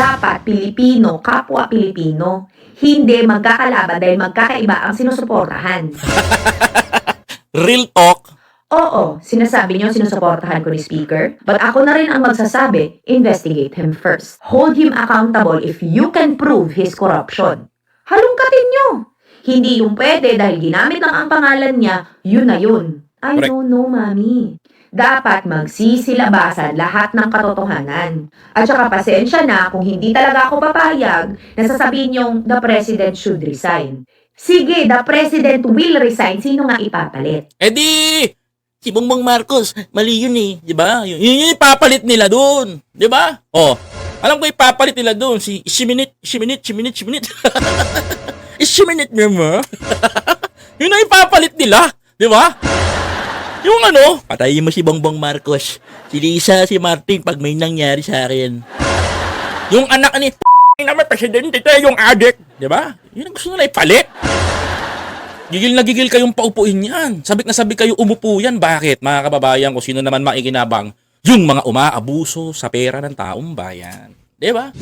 Dapat Pilipino, kapwa Pilipino. Hindi magkakalaban dahil magkakaiba ang sinusuportahan. Real talk. Oo, sinasabi niyo sinusuportahan ko ni Speaker. But ako na rin ang magsasabi, investigate him first. Hold him accountable if you can prove his corruption. Halungkatin niyo! Hindi yung pwede dahil ginamit lang ang pangalan niya, yun na yun. I Correct. don't know, mami. Dapat magsisilabasan lahat ng katotohanan. At saka pasensya na kung hindi talaga ako papayag na sasabihin yung the president should resign. Sige, the president will resign. Sino nga ipapalit? Eh di, si Bongbong Marcos, mali yun eh. Di ba? Yun, yun yung ipapalit nila doon. Di ba? Oh, alam ko ipapalit nila doon. Si Shiminit, Shiminit, Shiminit, Shiminit. Shiminit naman. yun ang ipapalit nila. Di ba? Yung ano, patayin mo si Bongbong Marcos. Si Lisa, si Martin, pag may nangyari sa akin. Yung anak ni naman presidente tayo yung adik. Di ba? Yun ang gusto nila ipalit. Gigil na gigil kayong paupuin yan. Sabik na sabik kayo umupo yan. Bakit? Mga kababayan ko, sino naman maikinabang? Yung mga umaabuso sa pera ng taong bayan. Di ba?